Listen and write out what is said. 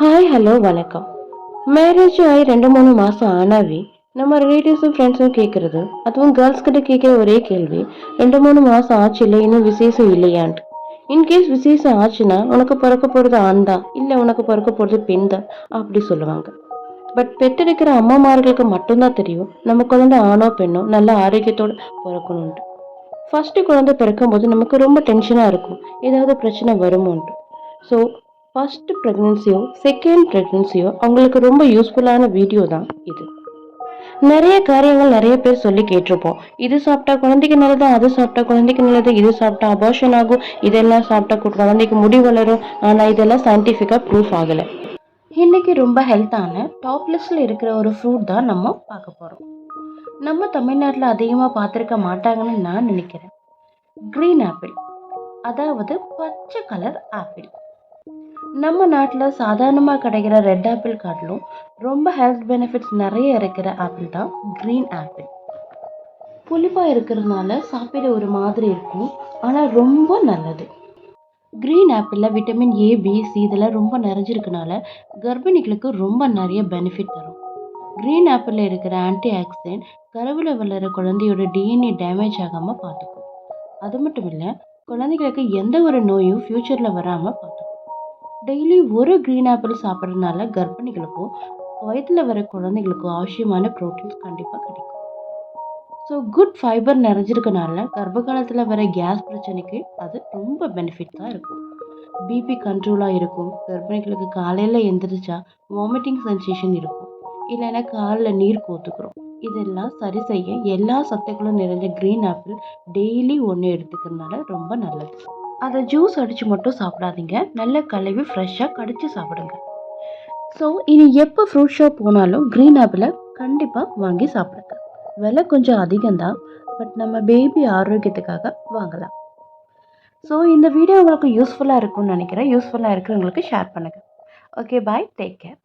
Hi hello வணக்கம். Marriage ஆகி ரெண்டு மூணு மாதம் ஆனாவே நம்ம ரிலேட்டிவ்ஸும் ஃப்ரெண்ட்ஸும் கேட்குறது அதுவும் கேர்ள்ஸ் கிட்ட கேட்குற ஒரே கேள்வி ரெண்டு மூணு மாதம் ஆச்சு இல்லை இன்னும் விசேஷம் இல்லையான்ட்டு. இன்கேஸ் விசேஷம் ஆச்சுன்னா உனக்கு பிறக்க போகிறது ஆண் தான் இல்லை உனக்கு பிறக்க போகிறது பெண் தான் அப்படி சொல்லுவாங்க. பட் பெற்றெடுக்கிற அம்மாமார்களுக்கு மட்டும்தான் தெரியும் நம்ம குழந்தை ஆணோ பெண்ணோ நல்ல ஆரோக்கியத்தோடு பிறக்கணுன்ட்டு ஃபஸ்ட்டு குழந்தை பிறக்கும்போது நமக்கு ரொம்ப டென்ஷனாக இருக்கும் ஏதாவது பிரச்சனை வருமோன்ட்டு. ஸோ ஃபஸ்ட்டு ப்ரெக்னென்சியோ செகண்ட் ப்ரெக்னென்சியோ அவங்களுக்கு ரொம்ப யூஸ்ஃபுல்லான வீடியோ தான் இது. நிறைய காரியங்கள் நிறைய பேர் சொல்லி கேட்டிருப்போம். இது சாப்பிட்டா குழந்தைக்கு நல்லது அது சாப்பிட்டா குழந்தைக்கு நல்லது இது சாப்பிட்டா அபார்ஷன் ஆகும் இதெல்லாம் சாப்பிட்டா குழந்தைக்கு முடி வளரும். ஆனால் இதெல்லாம் சயின்டிஃபிக்காக ப்ரூஃப் ஆகலை. இன்னைக்கு ரொம்ப ஹெல்த்தான டாப் லிஸ்டில் இருக்கிற ஒரு ஃப்ரூட் தான் நம்ம பார்க்க போகிறோம் நம்ம தமிழ்நாட்டில் அதிகமாக பார்த்துருக்க மாட்டாங்கன்னு நான் நினைக்கிறேன். க்ரீன் ஆப்பிள் அதாவது பச்சை கலர் ஆப்பிள் நம்ம நாட்டில் சாதாரணமாக கிடைக்கிற ரெட் ஆப்பிள் காட்டிலும் ரொம்ப ஹெல்த் பெனிஃபிட்ஸ் நிறைய இருக்கிற ஆப்பிள் தான் க்ரீன் ஆப்பிள் புளிப்பாக இருக்கிறதுனால சாப்பிட ஒரு மாதிரி இருக்கும் ஆனால் ரொம்ப நல்லது. க்ரீன் ஆப்பிளில் விட்டமின் ஏ பி சி இதெல்லாம் ரொம்ப நிறைஞ்சிருக்கனால கர்ப்பிணிகளுக்கு ரொம்ப நிறைய பெனிஃபிட் தரும். க்ரீன் ஆப்பிளில் இருக்கிற ஆன்டி ஆக்சிடென்ட் கருவில் வளர குழந்தையோட டிஎன்ஏ டேமேஜ் ஆகாமல் பார்த்துக்கும். அது மட்டும் இல்லை குழந்தைகளுக்கு எந்த ஒரு நோயும் ஃப்யூச்சரில் வராமல் பார்த்துக்கும். டெய்லி ஒரு க்ரீன் ஆப்பிள் சாப்பிட்றதுனால கர்ப்பிணிகளுக்கும் வயிற்றில் வர குழந்தைகளுக்கும் அவசியமான ப்ரோட்டீன்ஸ் கண்டிப்பாக கிடைக்கும். ஸோ குட் ஃபைபர் நிறைஞ்சிருக்கனால கர்ப்ப காலத்தில் வர கேஸ் பிரச்சனைக்கு அது ரொம்ப பெனிஃபிட் தான் இருக்கும். பிபி கண்ட்ரோலாக இருக்கும். கர்ப்பிணிகளுக்கு காலையில் எந்திரிச்சா வாமிட்டிங் சென்சேஷன் இருக்கும். இல்லைன்னா காலில் நீர் கோத்துக்கிறோம். இதெல்லாம் சரி செய்ய எல்லா சத்துக்களும் நிறைஞ்ச க்ரீன் ஆப்பிள் டெய்லி ஒன்று எடுத்துக்கிறதுனால ரொம்ப நல்லது. அதை ஜூஸ் அடித்து மட்டும் சாப்பிடாதீங்க. நல்ல கழுவி ஃப்ரெஷ்ஷாக கடித்து சாப்பிடுங்க. ஸோ இனி எப்போ ஃப்ரூட் ஷாப் போனாலும் க்ரீன் ஆப்பிளை கண்டிப்பாக வாங்கி சாப்பிடுங்க. விலை கொஞ்சம் அதிகம்தான் பட் நம்ம பேபி ஆரோக்கியத்துக்காக வாங்கலாம். ஸோ இந்த வீடியோ உங்களுக்கு யூஸ்ஃபுல்லாக இருக்கும்னு நினைக்கிறேன். யூஸ்ஃபுல்லாக இருக்கிறவங்களுக்கு ஷேர் பண்ணுங்கள் ஓகே பாய் டேக் கேர்